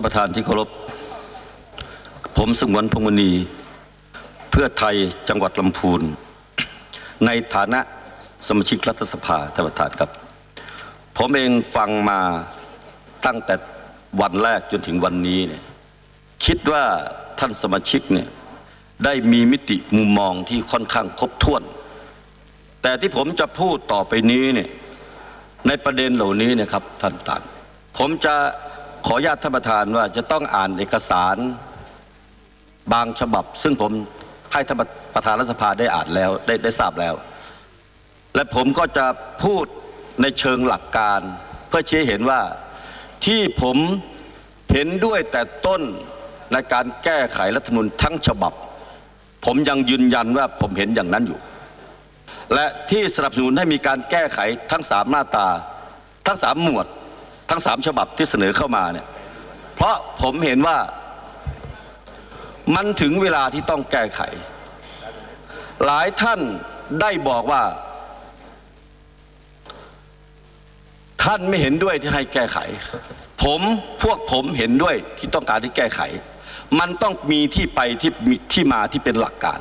านประธานที่เคารพ ผมสงวนพงมณี เพื่อไทยจังหวัดลำพูน ในฐานะสมาชิกรัฐสภาท่านประธานครับ ผมเองฟังมาตั้งแต่วันแรกจนถึงวันนี้เนี่ยคิดว่าท่านสมาชิกเนี่ยได้มีมิติมุมมองที่ค่อนข้างครบถ้วน แต่ที่ผมจะพูดต่อไปนี้เนี่ยในประเด็นเหล่านี้เนี่ยครับท่านประธานผมจะ ขออนุญาตท่านประธานว่าจะต้องอ่านเอกสาร บางฉบับ ซึ่งผมให้ท่านประธานรัฐสภาได้อ่านแล้วได้ได้ทราบแล้ว และผมก็จะพูดในเชิงหลักการ เพื่อชี้เห็นว่าที่ผมเห็นด้วยแต่ต้นในการแก้ไขรัฐมนูญทั้งฉบับ ผมยังยืนยันว่าผมเห็นอย่างนั้นอยู่ และที่สนับสนุนให้มีการแก้ไขทั้งสามมาตราทั้งสามหมวด ทั้งสามฉบับที่เสนอเข้ามาเนี่ยเพราะผมเห็นว่ามันถึงเวลาที่ต้องแก้ไข หลายท่านได้บอกว่า ท่านไม่เห็นด้วยที่ให้แก้ไข ผมพวกผมเห็นด้วยที่ต้องการที่แก้ไข มันต้องมีที่ไปที่ที่มาที่เป็นหลักการ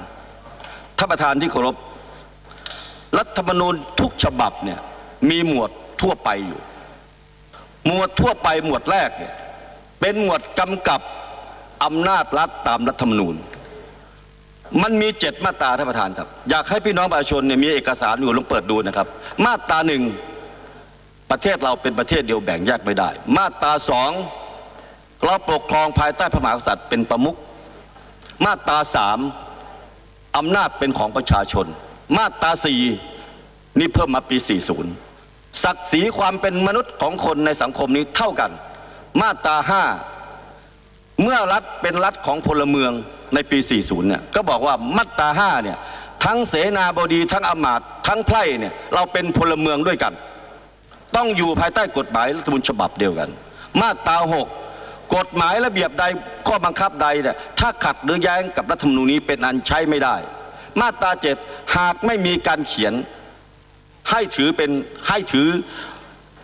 ท่านประธานที่เคารพรัฐธรรมนูญทุกฉบับเนี่ยมีหมวดทั่วไปอยู่ หมวดทั่วไปหมวดแรกเนี่ยเป็นหมวดกำกับอำนาจรัฐตามรัฐธรรมนูญ มันมีเจ็ดมาตราท่านประธานครับ อยากให้พี่น้องประชาชนเนี่ยมีเอกสารอยู่ลองเปิดดูนะครับ มาตราหนึ่งประเทศเราเป็นประเทศเดียวแบ่งแยกไม่ได้ มาตราสองเราปกครองภายใต้พระมหากษัตริย์เป็นประมุขมาตราสามอำนาจเป็นของประชาชน มาตราสี่นี่เพิ่มมาปี 40 ศักดิ์ศรีความเป็นมนุษย์ของคนในสังคมนี้เท่ากัน มาตราห้าเมื่อรัฐเป็นรัฐของพลเมืองในปี 40 เนี่ยก็บอกว่ามาตราห้าเนี่ยทั้งเสนาบดีทั้งอำมาตย์ทั้งไพร่เนี่ยเราเป็นพลเมืองด้วยกัน ต้องอยู่ภายใต้กฎหมายรัฐมนูญฉบับเดียวกัน มาตราหกกฎหมายระเบียบใดข้อบังคับใดเนี่ยถ้าขัดหรือแย้งกับรัฐธรรมนูญนี้เป็นอันใช้ไม่ได้ มาตราเจ็ดหากไม่มีการเขียน ให้ถือเป็นให้ถือ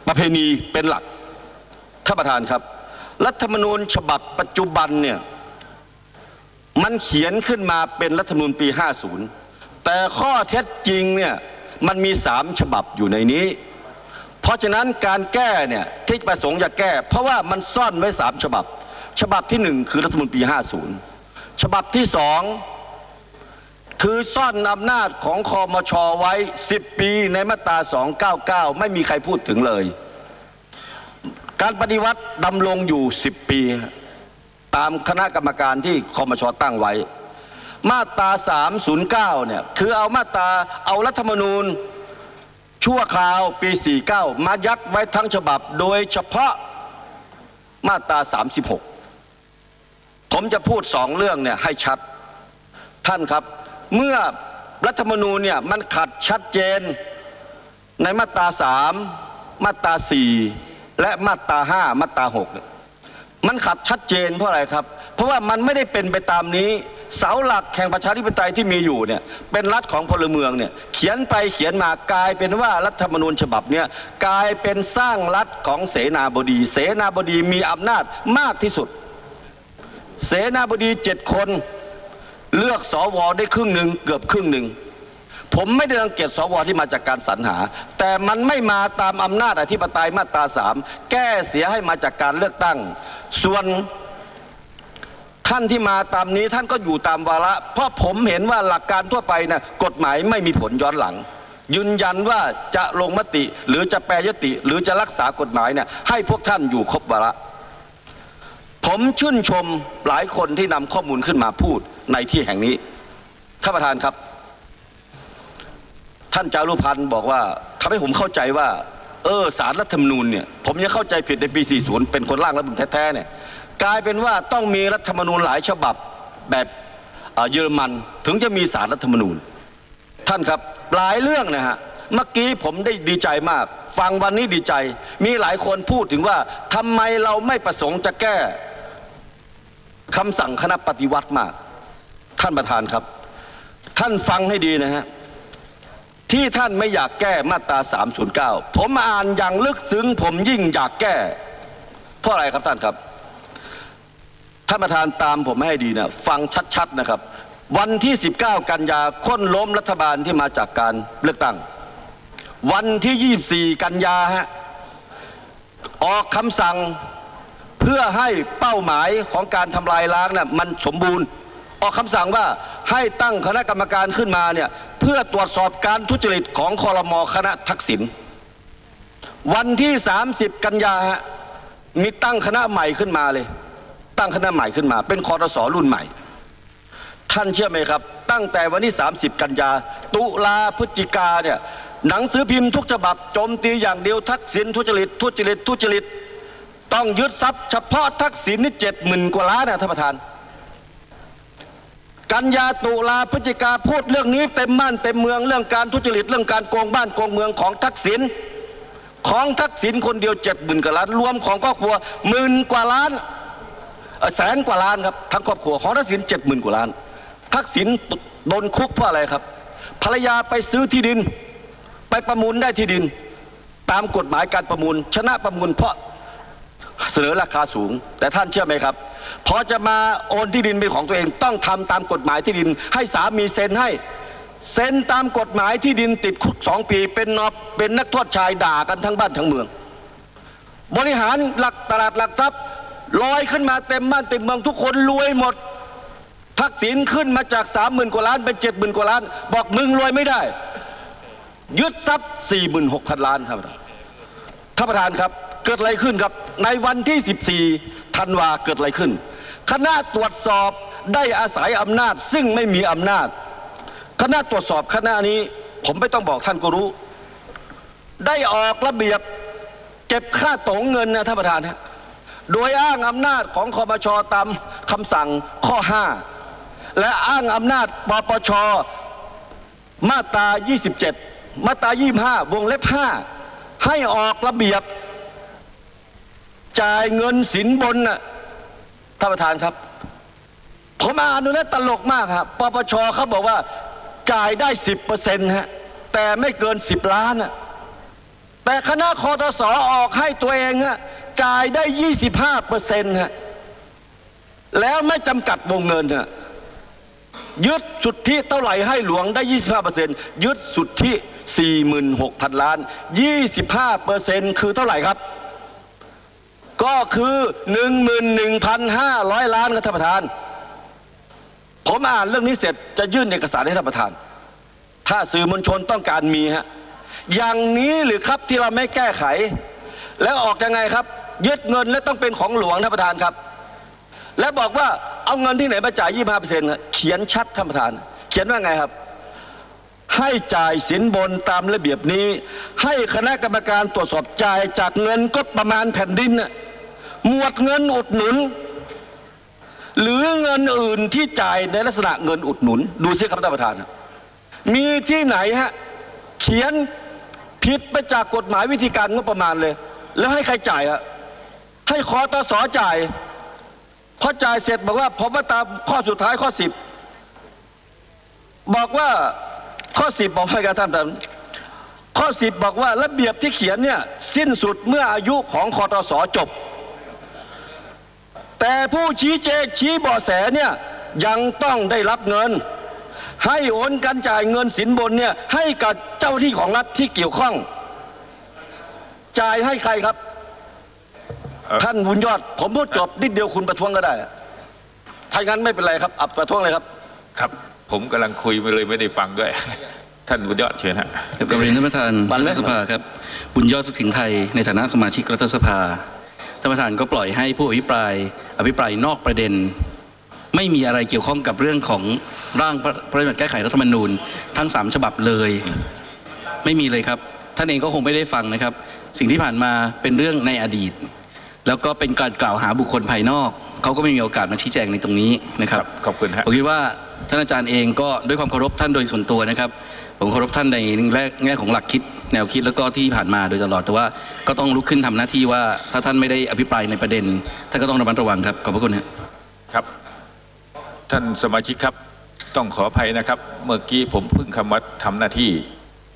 ประเพณีเป็นหลักท่านประธานครับ รัฐธรรมนูญฉบับปัจจุบันเนี่ยมันเขียนขึ้นมาเป็นรัฐธรรมนูญปี 50 แต่ข้อเท็จจริงเนี่ยมันมีสามฉบับอยู่ในนี้ เพราะฉะนั้นการแก้เนี่ยที่ประสงค์จะแก้ เพราะว่ามันซ่อนไว้สามฉบับ ฉบับที่หนึ่งคือรัฐธรรมนูญปี 50 ฉบับที่สอง คือซ่อนอำนาจของคอมชอไว้ 10 ปีในมาตรา 299 ไม่มีใครพูดถึงเลย การปฏิวัติดำรงอยู่ 10 ปี ตามคณะกรรมการที่คอมชอตั้งไว้ มาตรา 309 เนี่ย คือเอามาตราเอารัฐธรรมนูญ ชั่วคราวปี 49 มายัดไว้ทั้งฉบับ โดยเฉพาะมาตรา 36 ผมจะพูดสองเรื่องเนี่ยให้ชัดท่านครับ เมื่อรัฐธรรมนูญเนี่ยมันขัดชัดเจนในมาตรา3มาตรา4และมาตรา5มาตรา6เนี่ยมันขัดชัดเจนเพราะอะไรครับ เพราะว่ามันไม่ได้เป็นไปตามนี้ เสาหลักแห่งประชาธิปไตยที่มีอยู่เนี่ยเป็นรัฐของพลเมืองเนี่ยเขียนไปเขียนมากลายเป็นว่ารัฐธรรมนูญฉบับเนี่ยกลายเป็นสร้างรัฐของเสนาบดี เสนาบดีมีอำนาจมากที่สุด เสนาบดีเจ็ดคน เลือกสวได้ครึ่งหนึ่งเกือบครึ่งหนึ่งผมไม่ได้รังเกียจสวที่มาจากการสรรหา แต่มันไม่มาตามอำนาจอธิปไตยมาตราสามแก้เสียให้มาจากการเลือกตั้ง ส่วนท่านที่มาตามนี้ท่านก็อยู่ตามวาระ เพราะผมเห็นว่าหลักการทั่วไปนะกฎหมายไม่มีผลย้อนหลัง ยืนยันว่าจะลงมติหรือจะแปรยติ หรือจะรักษากฎหมายเนี่ยให้พวกท่านอยู่ครบวาระ ผมชื่นชมหลายคนที่นำข้อมูลขึ้นมาพูด ในที่แห่งนี้ท่านประธานครับ ท่านจารุพันธ์บอกว่าทำให้ผมเข้าใจว่า เออสารรัฐธรรมนูญเนี่ยผมยังเข้าใจผิดในปี 40 เป็นคนร่างรัฐธรรมนูญแท้ๆเนี่ยกลายเป็นว่าต้องมีรัฐธรรมนูญหลายฉบับแบบเอ่อเยอรมันถึงจะมีสารรัฐธรรมนูญ ท่านครับหลายเรื่องนะฮะเมื่อกี้ผมได้ดีใจมาก ฟังวันนี้ดีใจ มีหลายคนพูดถึงว่าทำไมเราไม่ประสงค์จะแก้คำสั่งคณะปฏิวัติมาก ท่านประธานครับ ท่านฟังให้ดีนะฮะที่ท่านไม่อยากแก้มาตรา 309 ผมอ่านอย่างลึกซึ้งผมยิ่งอยากแก้ เพราะอะไรครับท่านครับท่านประธานตามผมให้ดีนะฟังชัดๆนะครับ วันที่ 19 กันยาค้นล้มรัฐบาลที่มาจากการเลือกตั้ง วันที่ 24 กันยาฮะออกคำสั่งเพื่อให้เป้าหมายของการทำลายล้างน่ะมันสมบูรณ์ ออกคำสั่งว่าให้ตั้งคณะกรรมการขึ้นมาเนี่ยเพื่อตรวจสอบการทุจริตของคอรมอคณะทักษิณวันที่ 30 กันยาฮะมีตั้งคณะใหม่ขึ้นมาเลย ตั้งคณะใหม่ขึ้นมา เป็นคอรสรุ่นใหม่ ท่านเชื่อไหมครับ ตั้งแต่วันที่ 30 กันยา ตุลาพฤศจิกาเนี่ยหนังสือพิมพ์ทุกฉบับโจมตีอย่างเดียวทักษิณทุจริต ทุจริต ทุจริต ต้องยึดทรัพย์เฉพาะทักษิณนี่เจ็ดหมื่นกว่าล้านนะท่านประธาน กันยาตุลาพฤศจิกาพูดเรื่องนี้เต็มบ้านเต็มเมืองเรื่องการทุจริตเรื่องการโกงบ้านโกงเมืองของทักษิณของทักษิณคนเดียวเจ็ดหมื่นกว่าล้านรวมของครอบครัวหมื่นกว่าล้านแสนกว่าล้านครับทั้งครอบครัวของทักษิณเจ็ดหมื่นกว่าล้าน ทักษิณโดนคุกเพราะอะไรครับ ภรรยาไปซื้อที่ดิน ไปประมูลได้ที่ดิน ตามกฎหมายการประมูล ชนะประมูลเพราะ เสนอราคาสูง แต่ท่านเชื่อไหมครับพอจะมาโอนที่ดินเป็นของตัวเองต้องทำตามกฎหมายที่ดิน ให้สามีเซ็นให้เซ็นตามกฎหมายที่ดินติดคุกสองปี เป็นนอบเป็นนักโทษชายด่ากันทั้งบ้านทั้งเมือง บริหารหลักตลาดหลักทรัพย์ลอยขึ้นมาเต็มบ้านเต็มเมืองทุกคนรวยหมด ทักษิณขึ้นมาจากสามหมื่นกว่าล้านเป็นเจ็ดหมื่นกว่าล้าน บอกมึงรวยไม่ได้ ยึดทรัพย์สี่หมื่นหกพันล้านครับท่านประธานครับ เกิดอะไรขึ้นครับ ในวันที่ 14ธันวาเกิดอะไรขึ้น คณะตรวจสอบได้อาศัยอำนาจซึ่งไม่มีอำนาจ คณะตรวจสอบคณะนี้ ผมไม่ต้องบอกท่านก็รู้ ได้ออกระเบียบเก็บค่าตงเงินนะท่านประธานฮะโดยอ้างอำนาจของคอมชตามคำสั่งข้อ 5 และอ้างอำนาจปปชมาตรา 27 มาตรา 25 วงเล็บ 5 ให้ออกระเบียบ จ่ายเงินสินบนน่ะท่านประธานครับ ผมอ่านดูแล้วตลกมากครับปปชเขาบอกว่าจ่ายได้10%ฮะแต่ไม่เกิน10ล้านน่ะแต่คณะคอตสอออกให้ตัวเองฮะจ่ายได้25%ฮะแล้วไม่จำกัดวงเงินฮะยึดสุทธิเท่าไหร่ให้หลวงได้ 25%ยึดสุทธิ 46,000 ล้าน 25%คือเท่าไหร่ครับ ก็คือ 11,500 ล้านครับท่านประธาน ผมอ่านเรื่องนี้เสร็จจะยื่นเอกสารให้ท่านประธาน ถ้าสื่อมวลชนต้องการมีฮะอย่างนี้หรือครับที่เราไม่แก้ไข แล้วออกยังไงครับยึดเงินและต้องเป็นของหลวงท่านประธานครับ และบอกว่าเอาเงินที่ไหนมาจ่าย25เปอร์เซ็นต์เขียนชัดท่านประธาน เขียนว่าไงครับ ให้จ่ายสินบนตามระเบียบนี้ ให้คณะกรรมการตรวจสอบจ่ายจากเงินก็ประมาณแผ่นดินน่ะ หมวดเงินอุดหนุน หรือเงินอื่นที่จ่ายในลักษณะเงินอุดหนุน ดูสิครับท่านประธาน มีที่ไหนฮะเขียนผิดไปจากกฎหมายวิธีการงบประมาณเลย แล้วให้ใครจ่ายฮะให้คอตสอจ่ายพอจ่ายเสร็จบอกว่าผมว่าตามข้อสุดท้ายข้อสิบบอกว่าข้อสิบบอกให้กับท่านท่านข้อสิบบอกว่าระเบียบที่เขียนเนี่ยสิ้นสุดเมื่ออายุของคอตสอจบ แต่ผู้ชี้แจงชี้เบาะแสเนี่ยยังต้องได้รับเงิน ให้โอนการจ่ายเงินสินบนเนี่ยให้กับเจ้าหน้าที่ของรัฐที่เกี่ยวข้อง จ่ายให้ใครครับเอ่อท่านบุญยอด ผมพูดจบนิดเดียวคุณประท้วงก็ได้ ถ้างั้นไม่เป็นไรครับ อับประท้วงเลยครับ ครับ ผมกำลังคุยมาเลยไม่ได้ฟังด้วย ท่านบุญยอดเชิญฮะครับกับเรียนท่านประธานวันรัแรฐกสภาครับ บุญยอดสุขถิงไทยในฐานะสมาชิกรัฐสภา ท่านประธานก็ปล่อยให้ผู้อภิปรายอภิปรายนอกประเด็น ไม่มีอะไรเกี่ยวข้องกับเรื่องของร่างพระพระราชบัญญัติแก้ไขรัฐธรรมนูญ ทั้งสามฉบับเลย ไม่มีเลยครับ ท่านเองก็คงไม่ได้ฟังนะครับ สิ่งที่ผ่านมาเป็นเรื่องในอดีต แล้วก็เป็นการกล่าวหาบุคคลภายนอกเขาก็ไม่มีโอกาสมาชี้แจงในตรงนี้นะครับครับขอบคุณฮะผมคิดว่าท่านอาจารย์เองก็ด้วยความเคารพท่านโดยส่วนตัวนะครับ ผมเคารพท่านในแรกแง่ของหลักคิด แนวคิดแล้วก็ที่ผ่านมาโดยตลอด แต่ว่าก็ต้องลุกขึ้นทำหน้าที่ว่าถ้าท่านไม่ได้อภิปรายในประเด็นท่านก็ต้องระมัดระวังครับขอบพระคุณครับครับท่านสมาชิกครับต้องขออภัยนะครับ เมื่อกี้ผมเพิ่งคำว่าทำหน้าที่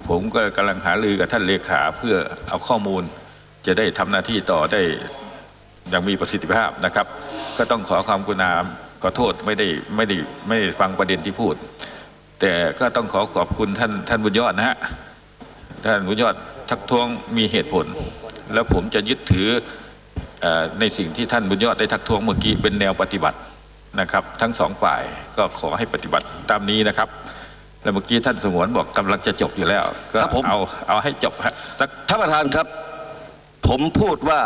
ผมก็กำลังหารือกับท่านเลขาเพื่อเอาข้อมูล จะได้ทำหน้าที่ต่อได้อย่างมีประสิทธิภาพนะครับ ก็ต้องขอความกรุณาขอโทษไม่ได้ไม่ได้ไม่ได้ฟังประเด็นที่พูด แต่ก็ต้องขอขอบคุณท่านท่านบุญยอดนะฮะ ท่านบุญยอดทักท้วงมีเหตุผล แล้วผมจะยึดถือเออในสิ่งที่ท่านบุญยอดได้ทักท้วงเมื่อกี้เป็นแนวปฏิบัตินะครับ ทั้งสองฝ่ายก็ขอให้ปฏิบัติตามนี้นะครับ แล้วเมื่อกี้ท่านสงวนบอกกำลังจะจบอยู่แล้วก็ครับผมเอาเอาให้จบฮะสักท่านประธานครับ ผมพูดว่า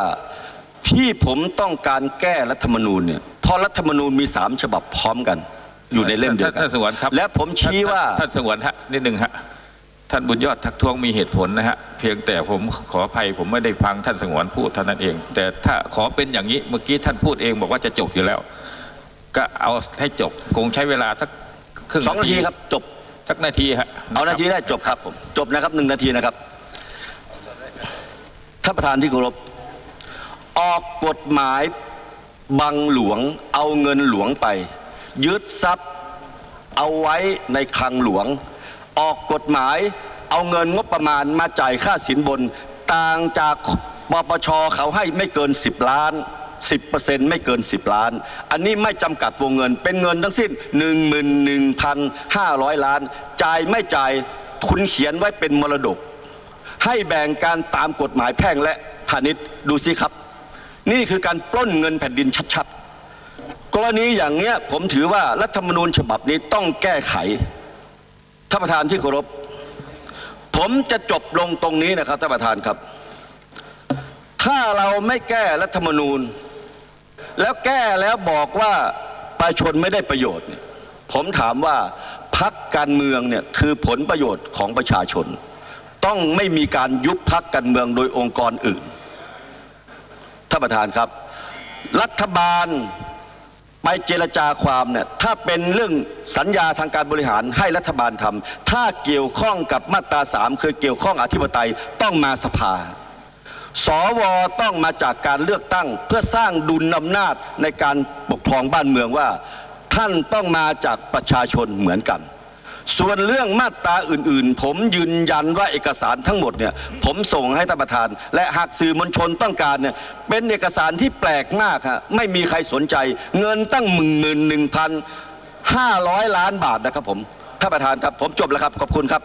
ที่ผมต้องการแก้รัฐธรรมนูญเนี่ยเพราะรัฐธรรมนูญมีสามฉบับพร้อมกัน อยู่ในเล่มเดียวกัท่านสงวนครับ และผมชี้ว่าท่นท่านสงวนฮะนิดหนึ่งฮะ ท่านบุญยอดทักท้วงมีเหตุผลนะฮะเพียงแต่ผมขออภัยผมไม่ได้ฟังท่านสงวนพูดเท่านั้นเอง แต่ถ้าขอเป็นอย่างนี้เมื่อกี้ท่านพูดเองบอกว่าจะจบอยู่แล้ว ก็เอาให้จบคงใช้เวลาสักครึ่งสองนาทีครับจบสักนาทีฮะเอานาทีได้จบครับผมจบนะครับหนึ่งนาทีนะครับท่านประธานที่เคารพออกกฎหมายบังหลวงเอาเงินหลวงไป ยึดทรัพย์เอาไว้ในคลังหลวง ออกกฎหมายเอาเงินงบประมาณมาจ่ายค่าสินบน ต่างจากปปชเขาให้ไม่เกิน 10 ล้าน 10%ไม่เกิน 10 ล้าน อันนี้ไม่จำกัดวงเงิน เป็นเงินทั้งสิ้น 11,500 ล้าน จ่ายไม่จ่ายคุณเขียนไว้เป็นมรดก ให้แบ่งการตามกฎหมายแพ่งและพาณิชย์ดูสิครับ นี่คือการปล้นเงินแผ่นดินชัดๆ กรณีอย่างเนี้ยผมถือว่ารัฐธรรมนูญฉบับนี้ต้องแก้ไข ท่านประธานที่เคารพ ผมจะจบลงตรงนี้นะครับท่านประธานครับ ถ้าเราไม่แก้รัฐธรรมนูญ แล้วแก้แล้วบอกว่าประชาชนไม่ได้ประโยชน์เนี่ยผมถามว่าพักการเมืองเนี่ยคือผลประโยชน์ของประชาชน ต้องไม่มีการยุบพักการเมืองโดยองค์กรอื่นท่านประธานครับ รัฐบาล ไปเจรจาความเนี่ยถ้าเป็นเรื่องสัญญาทางการบริหารให้รัฐบาลทำถ้าเกี่ยวข้องกับมาตราสามคือเกี่ยวข้องอธิปไตยต้องมาสภา สวต้องมาจากการเลือกตั้งเพื่อสร้างดุลอำนาจในการปกครองบ้านเมืองว่า ท่านต้องมาจากประชาชนเหมือนกัน ส่วนเรื่องมาตราอื่นๆ ผมยืนยันว่าเอกสารทั้งหมดเนี่ยผมส่งให้ท่านประธาน และหากสื่อมวลชนต้องการเนี่ยเป็นเอกสารที่แปลกมากฮะไม่มีใครสนใจ เงินตั้งหมื่นหมื่นหนึ่งพันห้าร้อยล้านบาทนะครับผมท่านประธานครับผมจบแล้วครับขอบคุณครับ